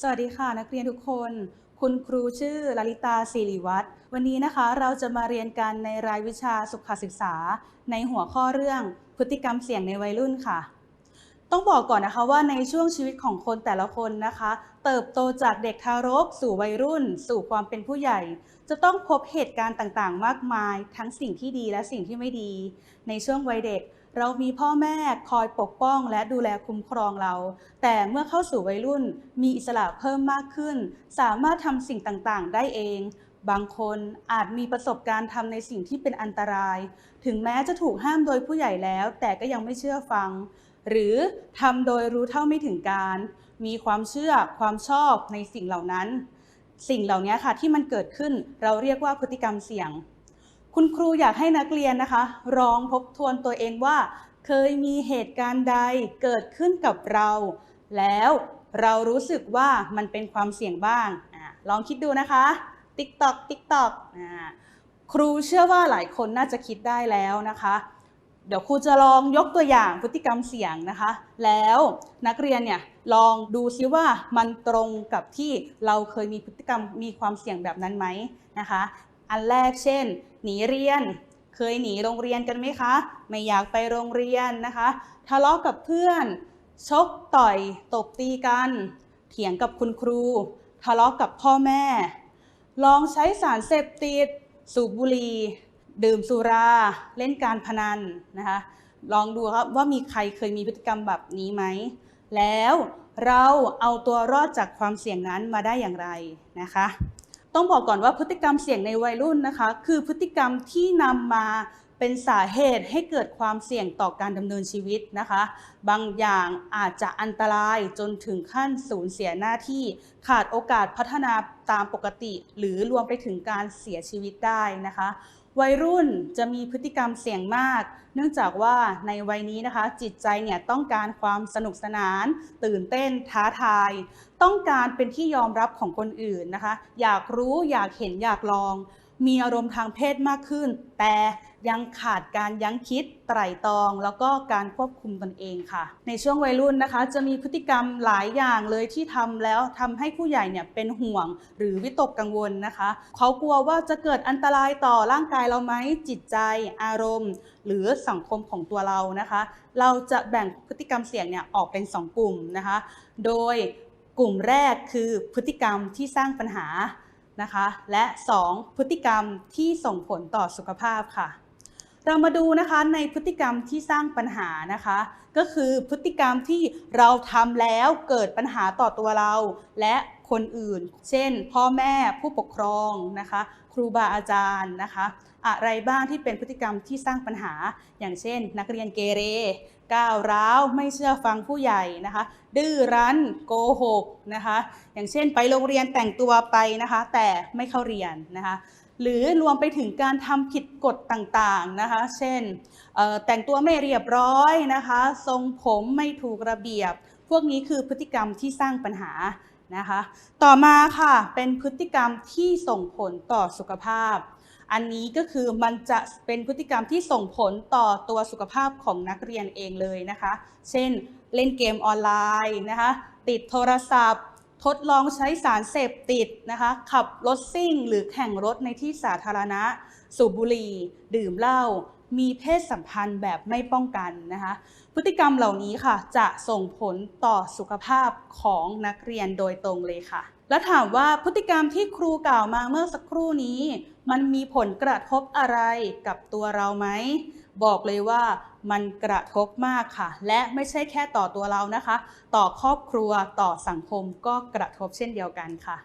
สวัสดีค่ะนักเรียนทุกคน คุณครูชื่อลลิตาศิริวัตรวันนี้นะคะเราจะมาเรียนกันในรายวิชาสุขศึกษา ในหัวข้อเรื่องพฤติกรรมเสี่ยงในวัยรุ่นค่ะ ต้องบอกก่อนนะคะว่าในช่วงชีวิตของคนแต่ละคนนะคะ เติบโตจากเด็กทารก สู่วัยรุ่น สู่ความเป็นผู้ใหญ่ จะต้องพบเหตุการณ์ต่างๆ มากมาย ทั้งสิ่งที่ดีและสิ่งที่ไม่ดี ในช่วงวัยเด็ก เรามีพ่อแม่คอยปกป้องและดูแลคุ้มครองเรา แต่เมื่อเข้าสู่วัยรุ่นมีอิสระเพิ่มมากขึ้น สามารถทำสิ่งต่างๆ ได้เอง บางคนอาจมีประสบการณ์ทำในสิ่งที่เป็นอันตราย ถึงแม้จะถูกห้ามโดยผู้ใหญ่แล้ว แต่ก็ยังไม่เชื่อฟัง หรือทำโดยรู้เท่าไม่ถึงการ มีความเชื่อความชอบในสิ่งเหล่านั้น สิ่งเหล่านี้ค่ะที่มันเกิดขึ้นเราเรียกว่าพฤติกรรมเสี่ยง คุณครูอยากให้นักเรียนนะคะลองทบทวนตัวเองว่า เคยมีเหตุการณ์ใดเกิดขึ้นกับเรา แล้วเรารู้สึกว่ามันเป็นความเสี่ยงบ้างอลองคิดดูนะคะ ติ๊กตอกติ๊กตอกครูเชื่อว่าหลายคนน่าจะคิดได้แล้วนะคะ เดี๋ยวครูจะลองยกตัวอย่างพฤติกรรมเสี่ยงนะคะ แล้วนักเรียนเนี่ยลองดูซิว่ามันตรงกับที่เราเคยมีพฤติกรรมมีความเสี่ยงแบบนั้นไหมนะคะ อันแรกเช่น หนีเรียน เคยหนีโรงเรียนกันไหมคะ ไม่อยากไปโรงเรียนนะคะ ทะเลาะกับเพื่อน ชกต่อย ตบตีกัน เถียงกับคุณครู ทะเลาะกับพ่อแม่ ลองใช้สารเสพติด สูบบุหรี่ดื่มสุรา เล่นการพนันนะคะ ลองดูครับว่ามีใครเคยมีพฤติกรรมแบบนี้ไหม แล้วเราเอาตัวรอดจากความเสี่ยงนั้นมาได้อย่างไรนะคะ ต้องบอกก่อนว่าพฤติกรรมเสี่ยงในวัยรุ่นนะคะ คือพฤติกรรมที่นำมาเป็นสาเหตุให้เกิดความเสี่ยงต่อการดำเนินชีวิตนะคะ บางอย่างอาจจะอันตรายจนถึงขั้นสูญเสียหน้าที่ขาดโอกาสพัฒนาตามปกติ หรือรวมไปถึงการเสียชีวิตได้นะคะ วัยรุ่นจะมีพฤติกรรมเสี่ยงมาก เนื่องจากว่าในวัยนี้นะคะ จิตใจเนี่ยต้องการความสนุกสนาน ตื่นเต้น ท้าทาย ต้องการเป็นที่ยอมรับของคนอื่นนะคะ อยากรู้อยากเห็นอยากลอง มีอารมณ์ทางเพศมากขึ้น แต่ ยังขาดการยั้งคิดไตร่ตรอง แล้วก็การควบคุมตนเองค่ะ ในช่วงวัยรุ่นนะคะ จะมีพฤติกรรมหลายอย่างเลยที่ทำแล้วทำให้ผู้ใหญ่เนี่ยเป็นห่วงหรือวิตกกังวลนะคะ เขากลัวว่าจะเกิดอันตรายต่อร่างกายเราไหมจิตใจ อารมณ์ หรือสังคมของตัวเรานะคะ เราจะแบ่งพฤติกรรมเสี่ยงเนี่ยออกเป็น 2 กลุ่มนะคะ โดยกลุ่มแรกคือพฤติกรรมที่สร้างปัญหานะคะ และ 2 พฤติกรรมที่ส่งผลต่อสุขภาพค่ะ เรามาดูนะคะในพฤติกรรมที่สร้างปัญหานะคะ ก็คือพฤติกรรมที่เราทำแล้วเกิดปัญหาต่อตัวเรา และคนอื่น เช่น พ่อแม่ผู้ปกครองนะคะ ครูบาอาจารย์นะคะ อะไรบ้างที่เป็นพฤติกรรมที่สร้างปัญหา อย่างเช่น นักเรียนเกเร ก้าวร้าวไม่เชื่อฟังผู้ใหญ่นะคะ ดื้อรั้นโกหกนะคะ อย่างเช่น ไปโรงเรียนแต่งตัวไปนะคะ แต่ไม่เข้าเรียนนะคะ หรือรวมไปถึงการทำผิดกฎต่างๆนะคะ เช่น แต่งตัวไม่เรียบร้อยนะคะ ทรงผมไม่ถูกระเบียบ พวกนี้คือพฤติกรรมที่สร้างปัญหานะคะ ต่อมาค่ะเป็นพฤติกรรมที่ส่งผลต่อสุขภาพ อันนี้ก็คือมันจะเป็นพฤติกรรมที่ส่งผลต่อตัวสุขภาพของนักเรียนเองเลยนะคะ เช่น เล่นเกมออนไลน์นะคะ ติดโทรศัพท์ ทดลองใช้สารเสพติดนะคะ ขับรถซิ่ง หรือแข่งรถในที่สาธารณะ สูบบุหรี่ ดื่มเหล้า มีเพศสัมพันธ์แบบไม่ป้องกันนะคะ พฤติกรรมเหล่านี้ค่ะ จะส่งผลต่อสุขภาพของนักเรียนโดยตรงเลยค่ะ แล้วถามว่าพฤติกรรมที่ครูกล่าวมาเมื่อสักครู่นี้ มันมีผลกระทบอะไรกับตัวเราไหม บอกเลยว่ามันกระทบมากค่ะ และไม่ใช่แค่ต่อตัวเรานะคะ ต่อครอบครัวต่อสังคมก็กระทบเช่นเดียวกันค่ะ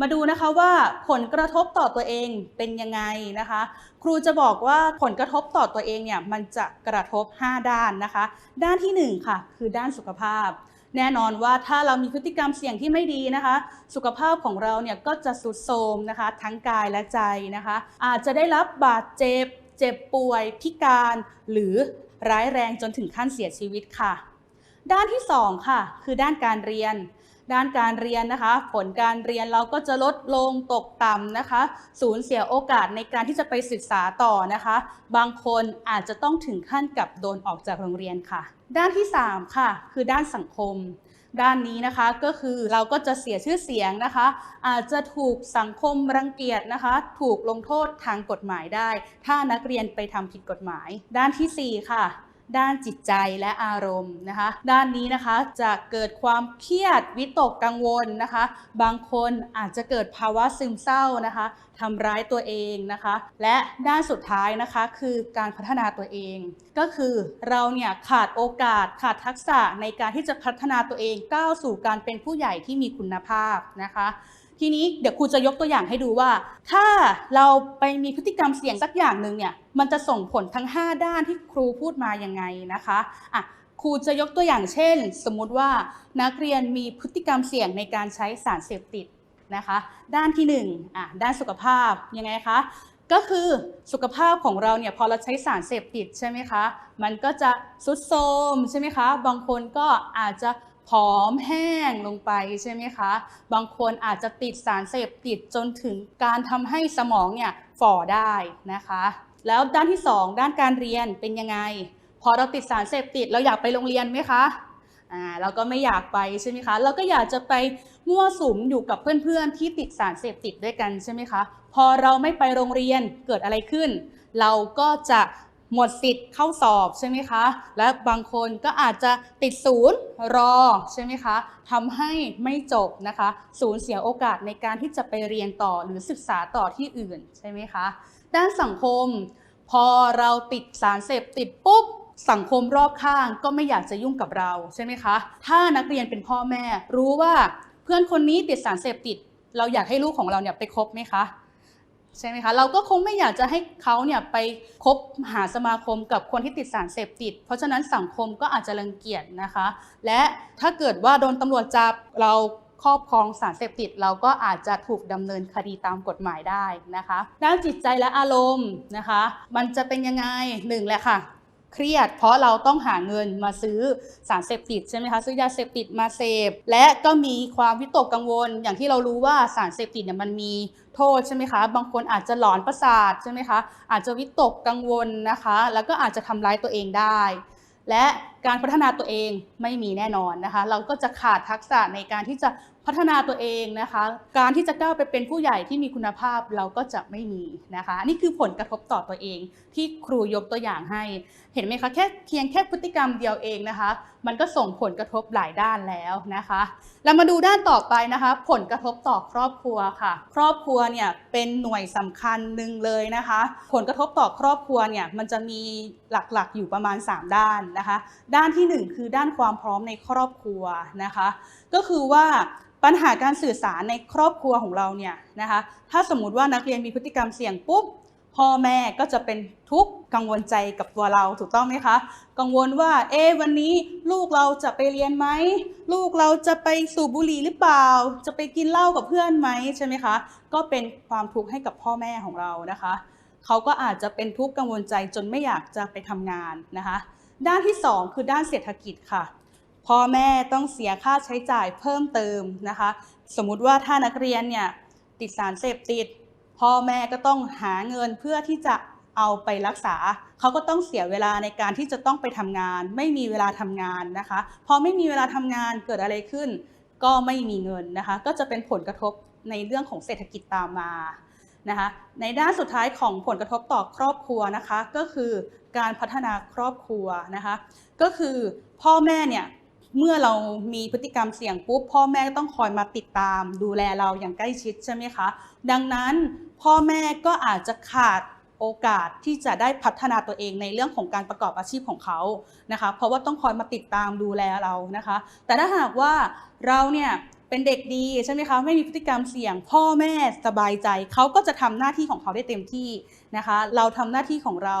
มาดูนะคะว่าผลกระทบต่อตัวเองเป็นยังไงนะคะ ครูจะบอกว่าผลกระทบต่อตัวเองเนี่ยมันจะกระทบ 5 ด้านนะคะ ด้านที่ 1 ค่ะ คือด้านสุขภาพแน่นอนว่าถ้าเรามีพฤติกรรมเสี่ยงที่ไม่ดีนะคะ สุขภาพของเราเนี่ยก็จะสุดโทรมนะคะ ทั้งกายและใจนะคะ อาจจะได้รับบาดเจ็บ เจ็บป่วย พิการ หรือร้ายแรงจนถึงขั้นเสียชีวิตค่ะ ด้านที่ 2 ค่ะ คือด้านการเรียน ด้านการเรียนนะคะ ผลการเรียนเราก็จะลดลงตกต่ำนะคะ สูญเสียโอกาสในการที่จะไปศึกษาต่อนะคะ บางคนอาจจะต้องถึงขั้นกับโดนออกจากโรงเรียนค่ะ ด้านที่ 3 ค่ะ คือด้านสังคม ด้านนี้นะคะก็คือเราก็จะเสียชื่อเสียงนะคะ อาจจะถูกสังคมรังเกียจนะคะ ถูกลงโทษทางกฎหมายได้ ถ้านักเรียนไปทำผิดกฎหมาย ด้านทีสี่4 ค่ะ ด้านจิตใจและอารมณ์นะคะ ด้านนี้นะคะจะเกิดความเครียดวิตกกังวลนะคะ บางคนอาจจะเกิดภาวะซึมเศร้านะคะทำร้ายตัวเองนะคะ และด้านสุดท้ายนะคะคือการพัฒนาตัวเอง ก็คือเราเนี่ยขาดโอกาสขาดทักษะในการที่จะพัฒนาตัวเองก้าวสู่การเป็นผู้ใหญ่ที่มีคุณภาพนะคะ ทีนี้เดี๋ยวครูจะยกตัวอย่างให้ดูว่า ถ้าเราไปมีพฤติกรรมเสี่ยงสักอย่างหนึ่งเนี่ยมันจะส่งผลทั้ง 5 ด้านที่ครูพูดมายังไงนะคะอะครูจะยกตัวอย่างเช่น สมมุติว่านักเรียนมีพฤติกรรมเสี่ยงในการใช้สารเสพติดนะคะด้านที่1อะด้านสุขภาพยังไงคะก็คือสุขภาพของเราเนี่ยพอเราใช้สารเสพติดใช่ไหมคะ มันก็จะสุดโทรมใช่ไหมคะ บางคนก็อาจจะ ผอมแห้งลงไปใช่ไหมคะ บางคนอาจจะติดสารเสพติดจนถึงการทำให้สมองเนี่ยฝ่อได้นะคะ แล้วด้านที่ 2 ด้านการเรียนเป็นยังไง พอเราติดสารเสพติดเราอยากไปโรงเรียนไหมคะอ่าเราก็ไม่อยากไปใช่ไหมคะ เราก็อยากจะไปมั่วสุมอยู่กับเพื่อนๆที่ติดสารเสพติดด้วยกันใช่ไหมคะ พอเราไม่ไปโรงเรียนเกิดอะไรขึ้น เราก็จะ หมดสิทธิ์เข้าสอบใช่ไหมคะ และบางคนก็อาจจะติดศูนย์รอใช่ไหมคะทำให้ไม่จบนะคะสูญเสียโอกาสในการที่จะไปเรียนต่อหรือศึกษาต่อที่อื่นใช่ไหมคะด้านสังคม พอเราติดสารเสพติดปุ๊บสังคมรอบข้างก็ไม่อยากจะยุ่งกับเราใช่ไหมคะ ถ้านักเรียนเป็นพ่อแม่รู้ว่าเพื่อนคนนี้ติดสารเสพติด เราอยากให้ลูกของเราเนี่ยไปคบไหมคะ ใช่ไหมคะ เราก็คงไม่อยากจะให้เขาเนี่ยไปคบหาสมาคมกับคนที่ติดสารเสพติด เพราะฉะนั้นสังคมก็อาจจะรังเกียจนะคะ และถ้าเกิดว่าโดนตำรวจจับเราครอบครองสารเสพติดเราก็อาจจะถูกดำเนินคดีตามกฎหมายได้นะคะ ด้านจิตใจและอารมณ์นะคะ มันจะเป็นยังไงหนึ่งแหละค่ะ เครียด เพราะเราต้องหาเงินมาซื้อสารเสพติดใช่ไหมคะซื้อยาเสพติดมาเสพและก็มีความวิตกกังวล อย่างที่เรารู้ว่าสารเสพติดเนี่ยมันมีโทษใช่ไหมคะ บางคนอาจจะหลอนประสาทใช่ไหมคะอาจจะวิตกกังวลนะคะ แล้วก็อาจจะทำร้ายตัวเองได้ และ การพัฒนาตัวเองไม่มีแน่นอนนะคะ เราก็จะขาดทักษะในการที่จะพัฒนาตัวเองนะคะ การที่จะก้าวไปเป็นผู้ใหญ่ที่มีคุณภาพเราก็จะไม่มีนะคะ นี่คือผลกระทบต่อตัวเองที่ครูยกตัวอย่างให้ เห็นไหมคะแค่เพียงแค่พฤติกรรมเดียวเองนะคะ มันก็ส่งผลกระทบหลายด้านแล้วนะคะเรามาดูด้านต่อไปนะคะ ผลกระทบต่อครอบครัวค่ะ ครอบครัวเนี่ยเป็นหน่วยสำคัญหนึ่งเลยนะคะ ผลกระทบต่อครอบครัวเนี่ยมันจะมีหลักๆอยู่ประมาณ 3 ด้านนะคะด้านทีหนึ่1 คือด้านความพร้อมในครอบครัวนะคะ ก็คือว่าปัญหาการสื่อสารในครอบครัวของเราเนี่ยนะคะถ้าสมมติว่านักเรียนมีพฤติกรรมเสี่ยงปุ๊บพ่อแม่ก็จะเป็นทุกข์กังวลใจกับตัวเราถูกต้องไหมคะ กังวลว่า เอ๊วันนี้ลูกเราจะไปเรียนไหม ลูกเราจะไปสูบบุหรี่หรือเปล่า จะไปกินเหล้ากับเพื่อนไหมใช่ไหมคะ ก็เป็นความทุกข์ให้กับพ่อแม่ของเรานะคะ เขาก็อาจจะเป็นทุกข์กังวลใจจนไม่อยากจะไปทำงานนะคะ ด้านที่ 2 คือด้านเศรษฐกิจค่ะพ่อแม่ต้องเสียค่าใช้จ่ายเพิ่มเติมนะคะ สมมุติว่าถ้านักเรียนเนี่ยติดสารเสพติด พ่อแม่ก็ต้องหาเงินเพื่อที่จะเอาไปรักษา เขาก็ต้องเสียเวลาในการที่จะต้องไปทำงาน ไม่มีเวลาทำงานนะคะ พอไม่มีเวลาทำงานเกิดอะไรขึ้น ก็ไม่มีเงินนะคะ ก็จะเป็นผลกระทบในเรื่องของเศรษฐกิจตามมา นะคะในด้านสุดท้ายของผลกระทบต่อครอบครัวนะคะก็คือการพัฒนาครอบครัวนะคะก็คือพ่อแม่เนี่ยเมื่อเรามีพฤติกรรมเสี่ยงปุ๊บพ่อแม่ก็ต้องคอยมาติดตาม ดูแลเราอย่างใกล้ชิดใช่ไหมคะดังนั้นพ่อแม่ก็อาจจะขาดโอกาสที่จะได้พัฒนาตัวเองในเรื่องของการประกอบอาชีพของเขานะคะ เพราะว่าต้องคอยมาติดตามดูแลเรานะคะ แต่ถ้าหากว่าเราเนี่ย เป็นเด็กดีใช่ไหมคะไม่มีพฤติกรรมเสี่ยง พ่อแม่สบายใจ เขาก็จะทำหน้าที่ของเขาได้เต็มที่นะคะ เราทำหน้าที่ของเรา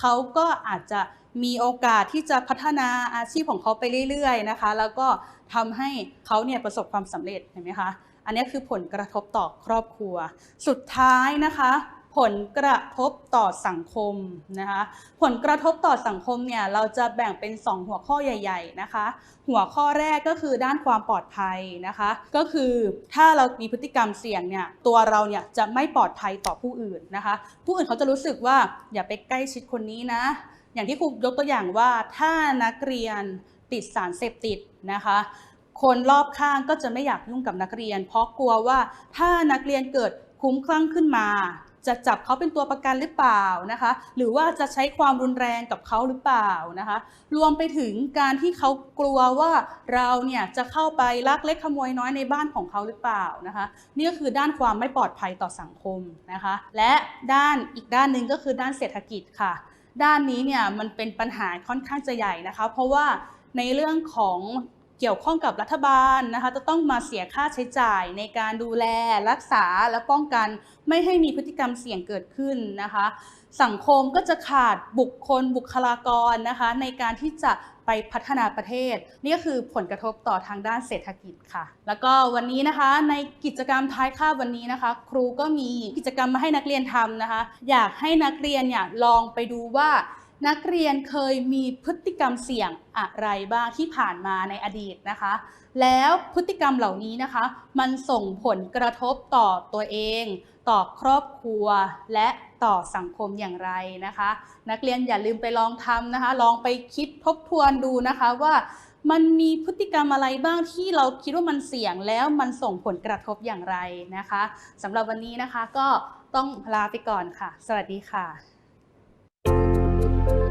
เขาก็อาจจะมีโอกาสที่จะพัฒนาอาชีพของเขาไปเรื่อยๆนะคะ แล้วก็ทำให้เขาเนี่ยประสบความสำเร็จเห็นไหมคะ อันนี้คือผลกระทบต่อครอบครัว สุดท้ายนะคะ ผลกระทบต่อสังคมนะคะผลกระทบต่อสังคมเนี่ยเราจะแบ่งเป็น 2 หัวข้อใหญ่ ๆนะคะ หัวข้อแรกก็คือด้านความปลอดภัยนะคะ ก็คือถ้าเรามีพฤติกรรมเสี่ยงเนี่ยตัวเราเนี่ยจะไม่ปลอดภัยต่อผู้อื่นนะคะ ผู้อื่นเขาจะรู้สึกว่าอย่าไปใกล้ชิดคนนี้นะ อย่างที่ครูยกตัวอย่างว่าถ้านักเรียนติดสารเสพติดนะคะคนรอบข้างก็จะไม่อยากยุ่งกับนักเรียน เพราะกลัวว่าถ้านักเรียนเกิดคุ้มคลั่งขึ้นมา จะจับเขาเป็นตัวประกันหรือเปล่านะคะ หรือว่าจะใช้ความรุนแรงกับเขาหรือเปล่านะคะ รวมไปถึงการที่เขากลัวว่าเราเนี่ยจะเข้าไปลักเล็กขโมยน้อยในบ้านของเขาหรือเปล่านะคะ นี่ก็คือด้านความไม่ปลอดภัยต่อสังคมนะคะ และด้านอีกด้านหนึ่งก็คือด้านเศรษฐกิจค่ะ ด้านนี้เนี่ยมันเป็นปัญหาค่อนข้างจะใหญ่นะคะ เพราะว่าในเรื่องของ เกี่ยวข้องกับรัฐบาลนะคะจะต้องมาเสียค่าใช้จ่ายในการดูแลรักษาและป้องกัน ไม่ให้มีพฤติกรรมเสี่ยงเกิดขึ้นนะคะ สังคมก็จะขาดบุคคลบุคลากรนะคะในการที่จะไปพัฒนาประเทศ นี่ก็คือผลกระทบต่อทางด้านเศรษฐกิจค่ะ แล้วก็วันนี้นะคะในกิจกรรมท้ายคาบวันนี้นะคะ ครูก็มีกิจกรรมมาให้นักเรียนทำนะคะ อยากให้นักเรียนเนี่ยลองไปดูว่า นักเรียนเคยมีพฤติกรรมเสี่ยงอะไรบ้างที่ผ่านมาในอดีตนะคะ แล้วพฤติกรรมเหล่านี้นะคะ มันส่งผลกระทบต่อตัวเอง ต่อครอบครัวและต่อสังคมอย่างไรนะคะ นักเรียนอย่าลืมไปลองทำนะคะ ลองไปคิดทบทวนดูนะคะว่ามันมีพฤติกรรมอะไรบ้างที่เราคิดว่ามันเสี่ยงแล้วมันส่งผลกระทบอย่างไรนะคะสำหรับวันนี้นะคะก็ต้องลาไปก่อนค่ะ สวัสดีค่ะ